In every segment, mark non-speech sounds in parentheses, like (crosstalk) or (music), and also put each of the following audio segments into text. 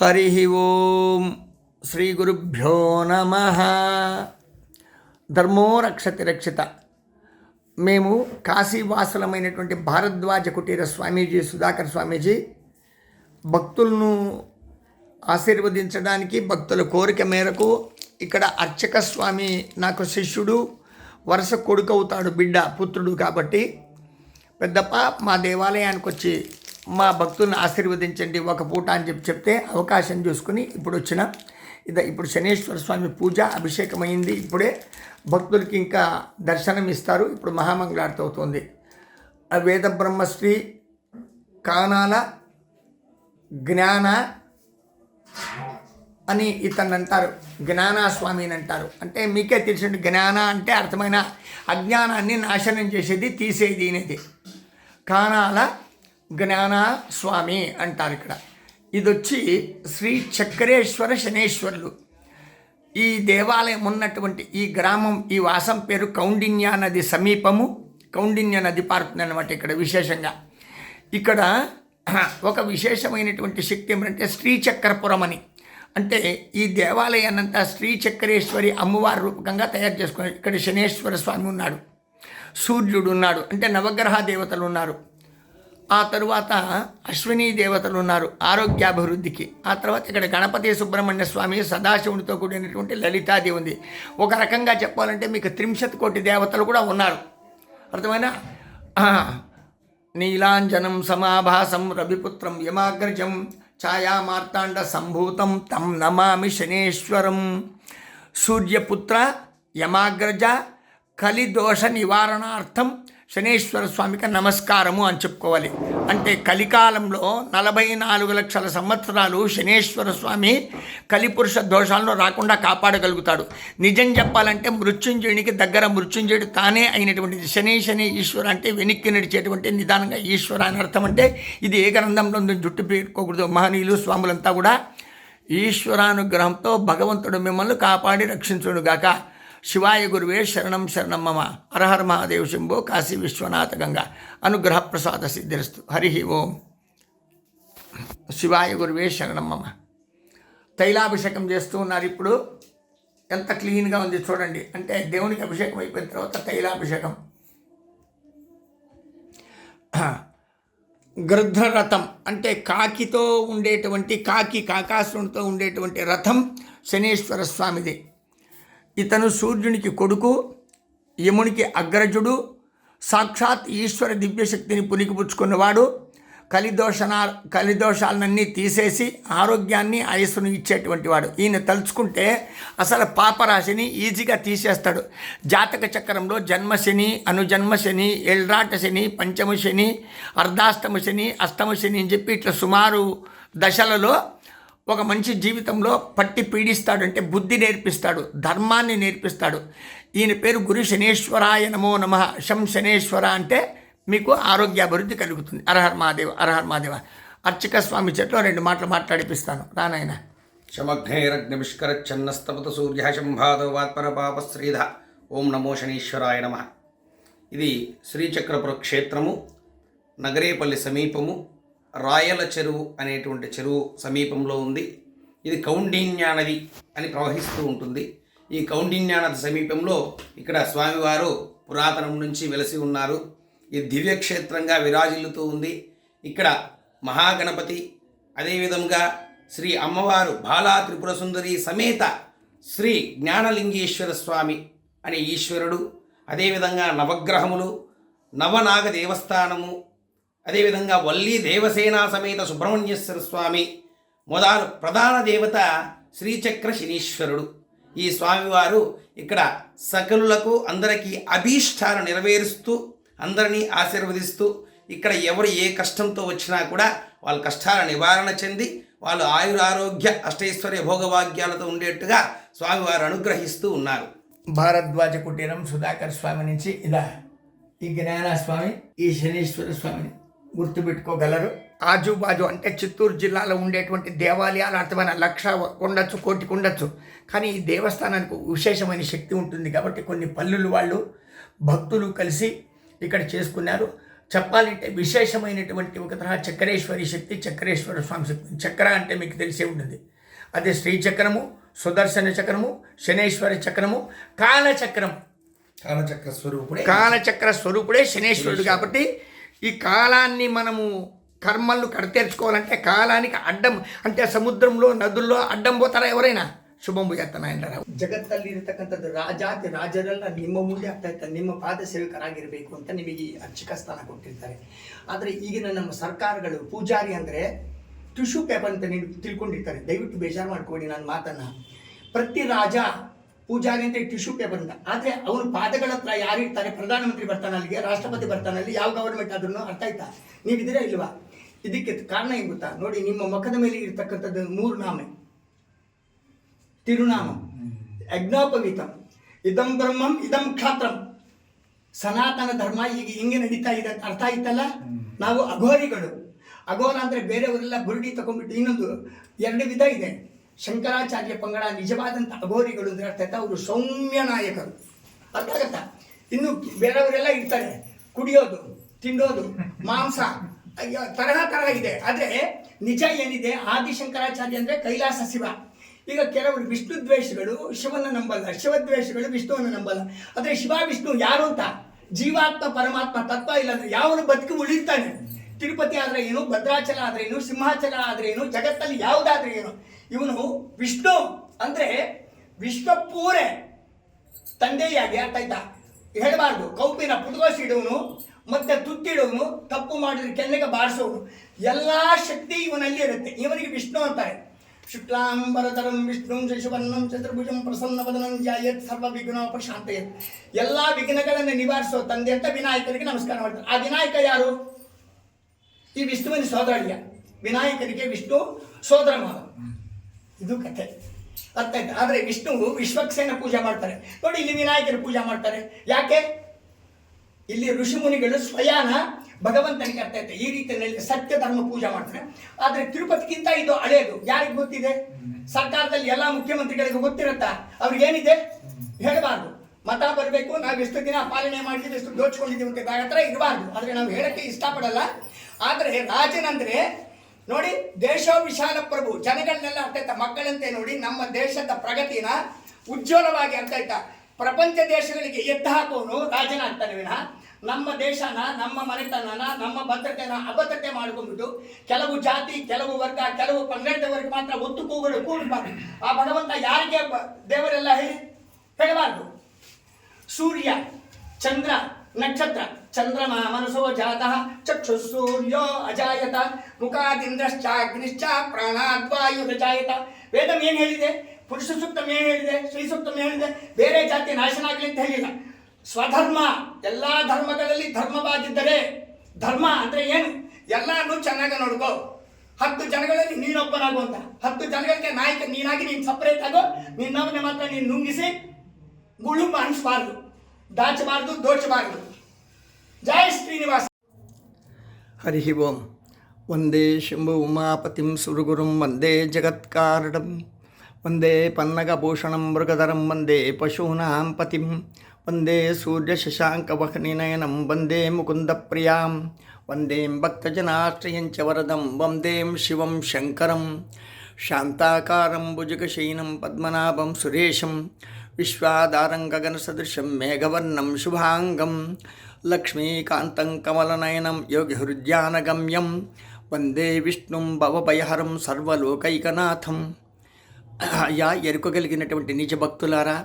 హరి ఓం శ్రీ గురుభ్యో నమ. ధర్మో రక్షతి రక్షిత. మేము కాశీవాసులమైనటువంటి భారద్వాజ కుటీర స్వామీజీ సుధాకర్ స్వామీజీ భక్తులను ఆశీర్వదించడానికి భక్తుల కోరిక మేరకు ఇక్కడ అర్చక స్వామి నాకు శిష్యుడు వరుస కొడుకు అవుతాడు బిడ్డ పుత్రుడు కాబట్టి పెద్దప్ప మా దేవాలయానికి వచ్చి మా భక్తులను ఆశీర్వదించండి. ఒక పూట అని చెప్పి చెప్తే అవకాశం చూసుకుని ఇప్పుడు వచ్చిన ఇది ఇప్పుడు శనేశ్వర స్వామి పూజ అభిషేకం అయింది ఇప్పుడే భక్తులకి ఇంకా దర్శనం ఇస్తారు. ఇప్పుడు మహామంగళార్తి అవుతుంది. ఆ వేద బ్రహ్మశ్రీ కానాల జ్ఞాన అని ఇతన్ని అంటారు. జ్ఞానాస్వామి అని అంటారు. అంటే మీకే తెలిసిన జ్ఞాన అంటే అర్థమైన అజ్ఞానాన్ని నాశనం చేసేది తీసేది అనేది. కానాల జ్ఞానస్వామి అంటారు ఇక్కడ. ఇది వచ్చి శ్రీ చక్రేశ్వర శనేశ్వరులు. ఈ దేవాలయం ఉన్నటువంటి ఈ గ్రామం ఈ వాసం పేరు కౌండిన్య నది సమీపము. కౌండిన్య నది పారుతుంది అనమాట ఇక్కడ విశేషంగా. ఇక్కడ ఒక విశేషమైనటువంటి శక్తి ఏమంటే శ్రీచక్రపురం అని. అంటే ఈ దేవాలయాన్నంతా శ్రీచక్రేశ్వరి అమ్మవారి రూపకంగా తయారు చేసుకున్నారు ఇక్కడ శనేశ్వర స్వామి ఉన్నాడు. సూర్యుడు ఉన్నాడు. అంటే నవగ్రహ దేవతలు ఉన్నారు. ఆ తరువాత అశ్విని దేవతలు ఉన్నారు ఆరోగ్యాభివృద్ధికి. ఆ తర్వాత ఇక్కడ గణపతి సుబ్రహ్మణ్య స్వామి సదాశివునితో కూడినటువంటి లలితాది ఉంది. ఒక రకంగా చెప్పాలంటే మీకు త్రింశత్ కోటి దేవతలు కూడా ఉన్నారు. అర్థమైనా? నీలాంజనం సమాభాసం రవిపుత్రం యమాగ్రజం ఛాయామార్తాండ సంభూతం తం నమామి శనేశ్వరం సూర్యపుత్ర యమాగ్రజ కలిదోష నివారణార్థం శనేశ్వర స్వామికి నమస్కారము అని చెప్పుకోవాలి. అంటే కలికాలంలో నలభై నాలుగు లక్షల సంవత్సరాలు శనేశ్వర స్వామి కలిపురుష దోషాలను రాకుండా కాపాడగలుగుతాడు. నిజం చెప్పాలంటే మృత్యుంజయునికి దగ్గర మృత్యుంజయుడు తానే అయినటువంటి శని శని ఈశ్వర అంటే వెనక్కి నడిచేటువంటి నిదానంగా ఈశ్వర అని అర్థం అంటే ఇది ఏ గ్రంథంలో జుట్టు పెట్టుకోకూడదు మహనీయులు స్వాములంతా కూడా ఈశ్వరానుగ్రహంతో భగవంతుడు మిమ్మల్ని కాపాడి రక్షించుడుగాక శివాయ గురువే శరణం శరణం మమ. హరహర మహాదేవ్ శంభో కాశీ విశ్వనాథ గంగా. అనుగ్రహ ప్రసాద సిద్ధిరస్తు. హరి ఓం. శివాయ గురువే శరణం మమ. తైలాభిషేకం చేస్తూ ఉన్నారు ఇప్పుడు. ఎంత క్లీన్గా ఉంది చూడండి. అంటే దేవునికి అభిషేకం అయిపోయిన తర్వాత తైలాభిషేకం. గృద్ధ రథం అంటే కాకితో ఉండేటువంటి కాకి కాకాసునితో ఉండేటువంటి రథం శనేశ్వర స్వామిది. ఇతను సూర్యునికి కొడుకు యమునికి అగ్రజుడు సాక్షాత్ ఈశ్వర దివ్యశక్తిని పునికిపుచ్చుకున్నవాడు. కలిదోషణ కలిదోషాలన్నీ తీసేసి ఆరోగ్యాన్ని ఆయుస్సును ఇచ్చేటువంటి వాడు ఈయన తలుచుకుంటే అసలు పాపరాశిని ఈజీగా తీసేస్తాడు. జాతక చక్రంలో జన్మశని అనుజన్మశని ఎల్రాట శని పంచమ శని అర్ధాష్టమ శని అష్టమ శని అని చెప్పి ఇట్లా సుమారు దశలలో ఒక మంచి జీవితంలో పట్టి పీడిస్తాడంటే బుద్ధి నేర్పిస్తాడు ధర్మాన్ని నేర్పిస్తాడు. ఈయన పేరు గురు శనేశ్వరాయ నమో నమ. శం శనేశ్వర అంటే మీకు ఆరోగ్యాభివృద్ధి కలుగుతుంది. అరహర్ మహాదేవ అరహర్ మహాదేవ. అర్చక స్వామి చెట్లో రెండు మాటలు మాట్లాడిపిస్తాను. రానాయన శమఘ్నైరగ్నిమిష్కరచ్చన్నస్తపత సూర్య శంభాదవాత్మన పాపశ్రీధ ఓం నమో శనీశ్వరాయ నమ. ఇది శ్రీచక్రపుర క్షేత్రము నగరేపల్లి సమీపము రాయల చెరువు అనేటువంటి చెరువు సమీపంలో ఉంది. ఇది కౌండిన్యా నది అని ప్రవహిస్తూ ఉంటుంది. ఈ కౌండిన్యానది సమీపంలో ఇక్కడ స్వామివారు పురాతనం నుంచి వెలసి ఉన్నారు. ఇది దివ్యక్షేత్రంగా విరాజిల్లుతూ ఉంది. ఇక్కడ మహాగణపతి అదేవిధంగా శ్రీ అమ్మవారు బాలా త్రిపుర సుందరి సమేత శ్రీ జ్ఞానలింగేశ్వర స్వామి అనే ఈశ్వరుడు అదేవిధంగా నవగ్రహములు నవనాగ దేవస్థానము అదేవిధంగా వల్లీ దేవసేనా సమేత సుబ్రహ్మణ్యేశ్వర స్వామి మొదలు ప్రధాన దేవత శ్రీచక్ర శనీశ్వరుడు. ఈ స్వామివారు ఇక్కడ సకలులకు అందరికీ అభీష్టాలు నెరవేరుస్తూ అందరినీ ఆశీర్వదిస్తూ ఇక్కడ ఎవరు ఏ కష్టంతో వచ్చినా కూడా వాళ్ళ కష్టాల నివారణ చెంది వాళ్ళు ఆయురారోగ్య అష్టైశ్వర్య భోగభాగ్యాలతో ఉండేట్టుగా స్వామివారు అనుగ్రహిస్తూ ఉన్నారు. భారద్వాజ కుటీరం సుధాకర్ స్వామి నుంచి ఇలా ఈ జ్ఞానస్వామి ఈ శనీశ్వర స్వామిని గుర్తుపెట్టుకోగలరు. ఆజుబాజు అంటే చిత్తూరు జిల్లాలో ఉండేటువంటి దేవాలయాలు అర్థమైన లక్ష ఉండొచ్చు కోటికి ఉండొచ్చు. కానీ ఈ దేవస్థానానికి విశేషమైన శక్తి ఉంటుంది కాబట్టి కొన్ని పల్లెలు వాళ్ళు భక్తులు కలిసి ఇక్కడ చేసుకున్నారు. చెప్పాలంటే విశేషమైనటువంటి ఒక తరహా చక్రేశ్వరి శక్తి చక్రేశ్వర స్వామి శక్తి. చక్ర అంటే మీకు తెలిసే ఉంటుంది. అదే శ్రీ చక్రము సుదర్శన చక్రము శనేశ్వర చక్రము కాలచక్రం కాలచక్ర స్వరూపుడే. కాలచక్ర స్వరూపుడే శనేశ్వరుడు కాబట్టి ఈ కాలాన్ని మనము కర్మలను కడతేర్చుకోవాలంటే కాలానికి అడ్డం అంటే సముద్రంలో, నదుల్లో అడ్డం పోతారా ఎవరైనా? ಶುಭಂಬು ಎತ್ತನಾಯನರಾವ್ ಜಗತ್ತಲ್ಲಿ ಇರತಕ್ಕಂಥದ್ದು ರಾಜಾತಿ ರಾಜರೆಲ್ಲ ನಿಮ್ಮ ಮುಂದೆ ಆಗ್ತಾ ನಿಮ್ಮ ಪಾದ ಸೇವಕರಾಗಿರಬೇಕು ಅಂತ ನಿಮಗೆ ಅರ್ಚಕ ಸ್ಥಾನ ಕೊಟ್ಟಿರ್ತಾರೆ. ಆದರೆ ಈಗಿನ ನಮ್ಮ ಸರ್ಕಾರಗಳು, ಪೂಜಾರಿ ಅಂದರೆ ಟಿಶ್ಯೂ ಪೇಪರ್ ಅಂತ ತಿಳ್ಕೊಂಡಿರ್ತಾರೆ. ದಯವಿಟ್ಟು ಬೇಜಾರು ಮಾಡ್ಕೊಡಿ ನನ್ನ ಮಾತನ್ನು. ಪ್ರತಿ ರಾಜ ಪೂಜಾರಿ ಅಂತ ಟಿಶ್ಯೂ ಪೇಪರ್ ಅಂತ ಆದರೆ ಅವ್ರ ಪಾದಗಳ ಹತ್ರ ಯಾರಿರ್ತಾರೆ ಪ್ರಧಾನಮಂತ್ರಿ ಬರ್ತಾನೆ ಅಲ್ಲಿಗೆ, ರಾಷ್ಟ್ರಪತಿ ಬರ್ತಾನೆ ಅಲ್ಲಿ, ಯಾವ ಗವರ್ಮೆಂಟ್ ಆದ್ರೂ ಅರ್ಥ ಆಯ್ತಾ? ನೀವಿದ್ದೀರಾ ಇಲ್ವಾ? ಇದಕ್ಕೆ ಕಾರಣ ಏನು ಗೊತ್ತಾ? ನೋಡಿ, ನಿಮ್ಮ ಮುಖದ ಮೇಲೆ ಇರ್ತಕ್ಕಂಥದ್ದು ಮೂರು ನಾಮೆ ತಿರುನಾಮ. ಯಜ್ಞೋಪವೀತಂ. ಇದಂ ಬ್ರಹ್ಮಂ, ಇದಂ ಕ್ಷಾತ್ರಂ. ಸನಾತನ ಧರ್ಮ ಈಗ ಹಿಂಗೆ ನಡೀತಾ ಇದೆ ಅರ್ಥ ಆಯ್ತಲ್ಲ? ನಾವು ಅಘೋರಿಗಳು. ಅಘೋರ ಅಂದರೆ ಬೇರೆಯವರೆಲ್ಲ ಬುರುಡಿ ತಗೊಂಡ್ಬಿಟ್ಟು ಇನ್ನೊಂದು ಎರಡು ವಿಧ ಇದೆ. ಶಂಕರಾಚಾರ್ಯ ಪಂಗಡ ನಿಜವಾದಂಥ ಅಘೋರಿಗಳು ಅಂದರೆ ಅರ್ಥ ಆಯ್ತಾ? ಅವರು ಸೌಮ್ಯ ನಾಯಕರು. ಅರ್ಥ ಆಗತ್ತಾ? ಇನ್ನು ಬೇರೆಯವರೆಲ್ಲ ಇರ್ತಾರೆ. ಕುಡಿಯೋದು ತಿನ್ನೋದು ಮಾಂಸ ತರಹ ತರಹ ಇದೆ. ಆದರೆ ನಿಜ ಏನಿದೆ? ಆದಿಶಂಕರಾಚಾರ್ಯ ಅಂದರೆ ಕೈಲಾಸ ಶಿವ. ಈಗ ಕೆಲವರು ವಿಷ್ಣು ದ್ವೇಷಗಳು ಶಿವನ ನಂಬಲ್ಲ. ಶಿವದ್ವೇಷಗಳು ವಿಷ್ಣುವನ್ನು ನಂಬಲ್ಲ. ಆದರೆ ಶಿವ, ವಿಷ್ಣು ಯಾರು ಅಂತ? ಜೀವಾತ್ಮ, ಪರಮಾತ್ಮ, ತತ್ವ ಇಲ್ಲ ಅಂದರೆ ಯಾವನು ಬದುಕು ಉಳಿತಾನೆ ತಿರುಪತಿ ಆದ್ರೆ ಏನು, ಭದ್ರಾಚಲ ಆದ್ರೆ ಏನು, ಸಿಂಹಾಚಲ ಆದ್ರೆ ಏನು, ಜಗತ್ತಲ್ಲಿ ಯಾವುದಾದ್ರೆ ಏನು? ಇವನು ವಿಷ್ಣು ಅಂದ್ರೆ ವಿಶ್ವಪೂರೆ ತಂದೆಯಾಗಿ ಆಯ್ತಾ ಹೇಳಬಾರ್ದು. ಕೌಪಿನ ಪುಟಗೋಸಿಡುವನು ಮತ್ತೆ ತುತ್ತಿಡೋನು, ತಪ್ಪು ಮಾಡಿದ್ರೆ ಕೆನ್ನೆಗೆ ಬಾರಿಸೋನು. ಎಲ್ಲಾ ಶಕ್ತಿ ಇವನಲ್ಲಿ ಇರುತ್ತೆ. ಇವನಿಗೆ ವಿಷ್ಣು ಅಂತಾರೆ. ಶುಕ್ಲಾಂಬರತರಂ ವಿಷ್ಣು ಶಶಿವರ್ಣಂ ಚತುರ್ಭುಜಂ ಪ್ರಸನ್ನ ವದನಂ ಜಾಯತ್ ಸರ್ವ ವಿಘ್ನೋಪಶಾಂತಯತ್ ಎಲ್ಲಾ ವಿಘ್ನಗಳನ್ನು ನಿವಾರಿಸೋ ತಂದೆ ಅಂತ ವಿನಾಯಕರಿಗೆ ನಮಸ್ಕಾರ ಮಾಡ್ತಾರೆ. ಆ ವಿನಾಯಕ ಯಾರು? ಈ ವಿಷ್ಣುವಿನ ಸೋದರಳಿಯ ವಿನಾಯಕನಿಗೆ ವಿಷ್ಣು ಸೋದರ ಮಾವ ಇದು ಕಥೆ. ಅರ್ಥ ಆದರೆ ವಿಷ್ಣು ವಿಶ್ವಕ್ಸೇನ ಪೂಜೆ ಮಾಡ್ತಾರೆ. ನೋಡಿ, ಇಲ್ಲಿ ವಿನಾಯಕರು ಪೂಜೆ ಮಾಡ್ತಾರೆ. ಯಾಕೆ? ಇಲ್ಲಿ ಋಷಿಮುನಿಗಳು ಸ್ವಯಾನ ಭಗವಂತನಿಗೆ ಅರ್ಥ ಆಯ್ತು. ಈ ರೀತಿಯಲ್ಲಿ ಸತ್ಯ ಧರ್ಮ ಪೂಜೆ ಮಾಡ್ತಾರೆ. ಆದರೆ ತಿರುಪತಿಗಿಂತ ಇದು ಹಳೆಯದು. ಯಾರಿಗೆ ಗೊತ್ತಿದೆ? ಸರ್ಕಾರದಲ್ಲಿ ಎಲ್ಲ ಮುಖ್ಯಮಂತ್ರಿಗಳಿಗೂ ಗೊತ್ತಿರುತ್ತಾ? ಅವ್ರಿಗೇನಿದೆ ಹೇಳಬಾರ್ದು. ಮತ ಬರಬೇಕು. ನಾವು ಎಷ್ಟು ದಿನ ಪಾಲನೆ ಮಾಡಿದ್ದೀವಿ ಎಷ್ಟು ದೋಚ್ಕೊಂಡಿದ್ದೀವಿ ಅಂತ ಹತ್ರ ಇರಬಾರ್ದು. ಆದರೆ ನಾವು ಹೇಳಕ್ಕೆ ಇಷ್ಟಪಡಲ್ಲ. ಆದರೆ ರಾಜನಂದ್ರೆ ನೋಡಿ ದೇಶ ವಿಶಾಲ ಪ್ರಭು ಜನಗಳನ್ನೆಲ್ಲ ಅರ್ಥ ಆಯ್ತಾ? ಮಕ್ಕಳಂತೆ ನೋಡಿ ನಮ್ಮ ದೇಶದ ಪ್ರಗತಿನ ಉಜ್ವಲವಾಗಿ ಅರ್ಥ ಆಯ್ತಾ? ಪ್ರಪಂಚ ದೇಶಗಳಿಗೆ ಎದ್ದು ಹಾಕೋನು ರಾಜನಾಗ್ತಾನೆ ವಿನ ನಮ್ಮ ದೇಶನ, ನಮ್ಮ ಮನೆತನನ, ನಮ್ಮ ಭದ್ರತೆನ ಅಭದ್ರತೆ ಮಾಡ್ಕೊಂಡ್ಬಿಟ್ಟು ಕೆಲವು ಜಾತಿ, ಕೆಲವು ವರ್ಗ, ಕೆಲವು ಪಂಗಡದವರಿಗೆ ಮಾತ್ರ ಒತ್ತು ಕೂಗಲು ಕೂಡಬಾರ್ದು ಆ ಭಗವಂತ ಯಾರಿಗೆ ದೇವರೆಲ್ಲ ಹೇಳಿ ಹೇಳಬಾರ್ದು? ಸೂರ್ಯ, ಚಂದ್ರ ನಕ್ಷತ್ರ ಚಂದ್ರಮ ಮನಸೋ ಜಾತಃ ಚಕ್ಷು ಸೂರ್ಯೋ ಅಜಾಯತ, ಮುಖಾದಿಂದ್ರಶ್ಚಾಗ್ನಿಶ್ಚ ಪ್ರಾಣಾದ್ವಾಯು ಜಾಯತ. ವೇದಂ ಏನು ಹೇಳಿದೆ? ಪುರುಷ ಸೂಕ್ತಂ ಏನು ಹೇಳಿದೆ? ಶ್ರೀ ಸೂಕ್ತಂ ಏನು ಹೇಳಿದೆ? ಬೇರೆ ಜಾತಿ ನಾಶನ ಆಗಲಿ ಅಂತ ಹೇಳಿಲ್ಲ. ಸ್ವಧರ್ಮ, ಎಲ್ಲ ಧರ್ಮಗಳಲ್ಲಿ ಧರ್ಮವಾಗಿದ್ದರೆ, ಧರ್ಮ ಅಂದ್ರೆ ಏನು? ಎಲ್ಲಾನು ಚೆನ್ನಾಗಿ ನೋಡ್ಕೋ. ಹತ್ತು ಜನಗಳಲ್ಲಿ ನೀನೊಬ್ಬನಾಗು ಅಂತ ಹತ್ತು ಜನಗಳಿಗೆ ನಾಯಕ ನೀನಾಗಿ ನೀನು ಸಪ್ರೇಟ್ ಆಗೋ. ನಿನ್ನವನ್ನ ಮಾತ್ರ ನೀನು ನುಂಗಿಸಿ ಗುಳುಂಬ ಅನಿಸ್ಬಾರ್ದು దాచబారదు దోచబారదు జై శ్రీనివాస. హరి ఓం. వందే శంభు ఉమాపతి సురుగురుం వందే జగత్కారణం వందే పన్నగభూషణం మృగధరం వందే పశూనాం పతిం. వందే సూర్యశశాంకవహనినయనం వందే ముకుంద ముకుందప్రియాం వందేం భక్తజనాశ్రయం చ వరదం వందేం శివం శంకరం. శాంతాకారం భుజగశయనం పద్మనాభం సురేశం. విశ్వాదారం సదృశ్యం మేఘవర్ణం శుభాంగం లక్ష్మీకాంతం కమలనయనం యోగిహృద్యానగమ్యం వందే విష్ణుం భవభయహరం సర్వలోకైకనాథం. అయ్యా ఎరుక కలిగినటువంటి నిజ భక్తులారా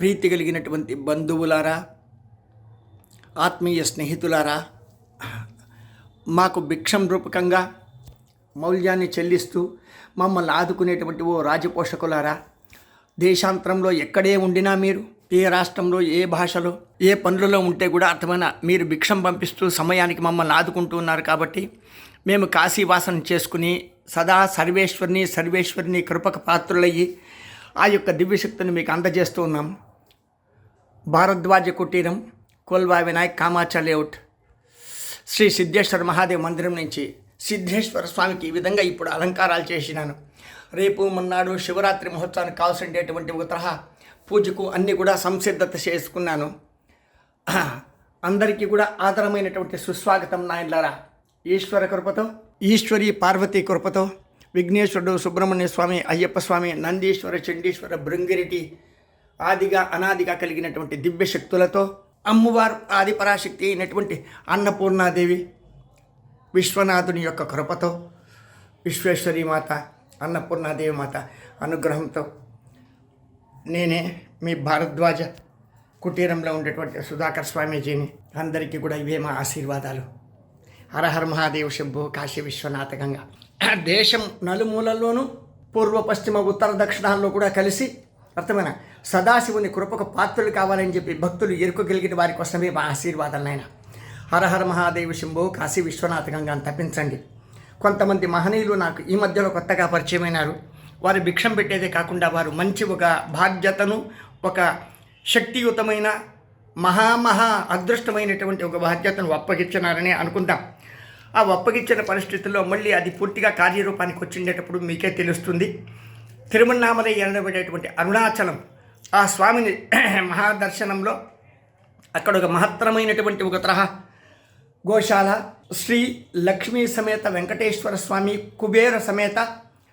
ప్రీతి కలిగినటువంటి బంధువులారా ఆత్మీయ స్నేహితులారా మాకు భిక్షం రూపకంగా మౌల్యాన్ని చెల్లిస్తూ మమ్మల్ని ఆదుకునేటువంటి ఓ రాజపోషకులారా దేశాంతరంలో ఎక్కడే ఉండినా మీరు ఏ రాష్ట్రంలో ఏ భాషలో ఏ పనులలో ఉంటే కూడా అర్థమైన మీరు భిక్షం పంపిస్తూ సమయానికి మమ్మల్ని ఆదుకుంటూ ఉన్నారు కాబట్టి మేము కాశీవాసన చేసుకుని సదా సర్వేశ్వరిని సర్వేశ్వరిని కృపక పాత్రులయ్యి ఆ యొక్క దివ్యశక్తిని మీకు అందజేస్తూ ఉన్నాం. భారద్వాజ కుటీరం కోల్వా వినాయక్ కామాచ లేఅవుట్ శ్రీ సిద్ధేశ్వర మహాదేవ్ మందిరం నుంచి సిద్ధేశ్వర స్వామికి ఈ విధంగా ఇప్పుడు అలంకారాలు చేసినాను. రేపు మొన్నాడు శివరాత్రి మహోత్సవానికి కావాల్సినటువంటి ఒక తరహా పూజకు అన్నీ కూడా సంసిద్ధత చేసుకున్నాను. అందరికీ కూడా ఆదరమైనటువంటి సుస్వాగతం నాయనలారా. ఈశ్వర కృపతో ఈశ్వరి పార్వతీ కృపతో విఘ్నేశ్వరుడు సుబ్రహ్మణ్య స్వామి అయ్యప్ప స్వామి నందీశ్వర చండీశ్వర బృంగిరిటి ఆదిగా అనాదిగా కలిగినటువంటి దివ్య శక్తులతో అమ్మవారు ఆది పరాశక్తి అయినటువంటి అన్నపూర్ణాదేవి విశ్వనాథుని యొక్క కృపతో విశ్వేశ్వరి మాత అన్నపూర్ణాదేవి మాత అనుగ్రహంతో నేనే మీ భారద్వాజ కుటీరంలో ఉండేటువంటి సుధాకర్ స్వామీజీని అందరికీ కూడా ఇవే మా ఆశీర్వాదాలు. హరహర మహాదేవ్ శంభు కాశీ విశ్వనాథ గంగా. దేశం నలుమూలల్లోనూ పూర్వ పశ్చిమ ఉత్తర దక్షిణాల్లో కూడా కలిసి అర్థమైన సదాశివుని కృపకు పాత్రలు కావాలని చెప్పి భక్తులు ఎరుకోగలిగిన వారి కోసమే మా ఆశీర్వాదాలు నాయన. హరహర మహాదేవ్ శంభు కాశీ విశ్వనాథ గంగా అని తప్పించండి కొంతమంది మహనీయులు నాకు ఈ మధ్యలో కొత్తగా పరిచయమైనారు. వారు భిక్షం పెట్టేదే కాకుండా వారు మంచి ఒక బాధ్యతను ఒక శక్తియుతమైన మహామహా అదృష్టమైనటువంటి ఒక బాధ్యతను అప్పగించినారని అనుకుందాం. ఆ అప్పగించిన పరిస్థితుల్లో మళ్ళీ అది పూర్తిగా కార్యరూపానికి వచ్చిండేటప్పుడు మీకే తెలుస్తుంది. తిరుమన్నామలై ఎనబడేటువంటి అరుణాచలం ఆ స్వామిని (clears throat) మహాదర్శనంలో అక్కడ ఒక మహత్తరమైనటువంటి ఒక తరహా గోశాల శ్రీ లక్ష్మీ సమేత వెంకటేశ్వర స్వామి కుబేర సమేత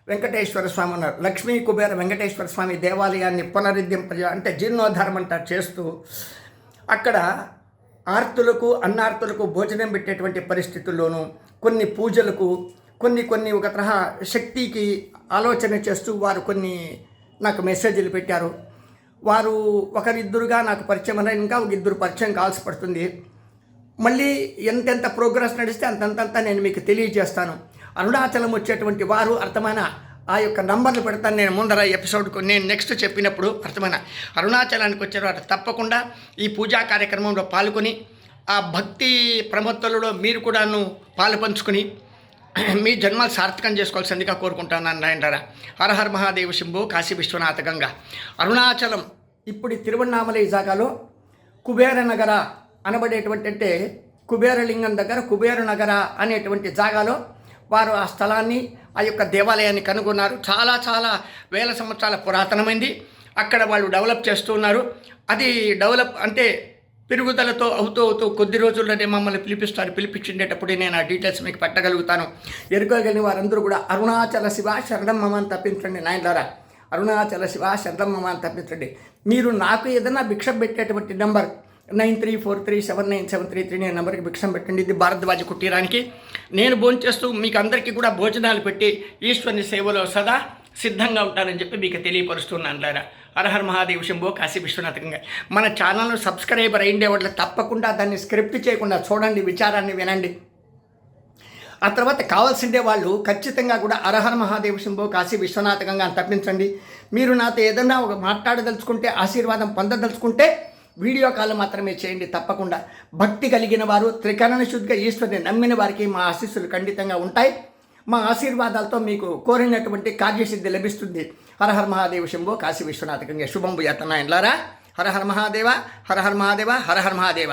వెంకటేశ్వర స్వామి ఉన్నారు. లక్ష్మీ కుబేర వెంకటేశ్వర స్వామి దేవాలయాన్ని పునరుద్ధరింప అంటే జీర్ణోద్ధారం అంట చేస్తూ అక్కడ ఆర్తులకు అన్నార్తులకు భోజనం పెట్టేటువంటి పరిస్థితుల్లోనూ కొన్ని పూజలకు కొన్ని కొన్ని ఒక తరహా శక్తికి ఆలోచన చేస్తూ వారు కొన్ని నాకు మెసేజ్లు పెట్టారు. వారు ఒకరిద్దరుగా నాకు పరిచయం అన్నారు ఇంకా ఒక ఇద్దరు పరిచయం కావాల్సి పడుతుంది. మళ్ళీ ఎంతెంత ప్రోగ్రెస్ నడిస్తే అంతంతంత నేను మీకు తెలియజేస్తాను. అరుణాచలం వచ్చేటువంటి వారు అర్థమైన ఆ యొక్క నంబర్లు పెడతాను నేను ముందర ఎపిసోడ్కు. నేను నెక్స్ట్ చెప్పినప్పుడు అర్థమైన అరుణాచలానికి వచ్చేవారు తప్పకుండా ఈ పూజా కార్యక్రమంలో పాల్గొని ఆ భక్తి ప్రమత్తలలో మీరు కూడాను పాలు పంచుకుని మీ జన్మలు సార్థకం చేసుకోవాల్సిందిగా కోరుకుంటున్నాను నాయనరా హర హర మహాదేవ శంభు కాశీ విశ్వనాథ గంగా. అరుణాచలం ఇప్పుడు ఈ జాగాలో కుబేర నగర అనబడేటువంటి అంటే కుబేరలింగం దగ్గర కుబేర నగర అనేటువంటి జాగాలో వారు ఆ స్థలాన్ని ఆ యొక్క దేవాలయాన్ని కనుగొన్నారు. చాలా చాలా వేల సంవత్సరాల పురాతనమైంది. అక్కడ వాళ్ళు డెవలప్ చేస్తున్నారు అది డెవలప్ అంటే పెరుగుదలతో అవుతూ అవుతూ కొద్ది రోజుల్లోనే మమ్మల్ని పిలిపిస్తారు. పిలిపించిండేటప్పుడు నేను ఆ డీటెయిల్స్ మీకు పెట్టగలుగుతాను. ఎరుకోగలిగిన వారందరూ కూడా అరుణాచల శివ శరణం తప్పించండి. అని ద్వారా అరుణాచల శివ శరణం అని తప్పించండి. మీరు నాకు ఏదైనా భిక్ష పెట్టేటువంటి number nine three four three seven nine seven three three నేను నెంబర్కి భిక్షం పెట్టండి. ఇది భారద్వాజ కుటీరానికి. నేను భోంచేస్తూ మీకు అందరికీ కూడా భోజనాలు పెట్టి ఈశ్వరుని సేవలో సదా సిద్ధంగా ఉంటానని చెప్పి మీకు తెలియపరుస్తున్నాను లేరా. అర్హర్ మహాదేవ్ శంభో కాశీ విశ్వనాథంగా మన ఛానల్ను సబ్స్క్రైబర్ అయ్యిండే వాళ్ళు తప్పకుండా దాన్ని స్క్రిప్ట్ చేయకుండా చూడండి విచారాన్ని వినండి. ఆ తర్వాత కావాల్సిందే వాళ్ళు ఖచ్చితంగా కూడా అరహర మహాదేవ శంభో కాశీ విశ్వనాథకంగా అని తప్పించండి. మీరు నాతో ఏదన్నా ఒక మాట్లాడదలుచుకుంటే ఆశీర్వాదం పొందదలుచుకుంటే వీడియో కాల్ మాత్రమే చేయండి తప్పకుండా. భక్తి కలిగిన వారు త్రికరణ శుద్ధిగా ఈశ్వరుని నమ్మిన వారికి మా ఆశీస్సులు ఖండితంగా ఉంటాయి. మా ఆశీర్వాదాలతో మీకు కోరినటువంటి కార్యసిద్ధి లభిస్తుంది. హరహర మహాదేవ శంభో కాశీ విశ్వనాథకంగా శుభం భూయాతనాయన్లారా హరహర మహాదేవ హరహర మహాదేవ హరహర మహాదేవ.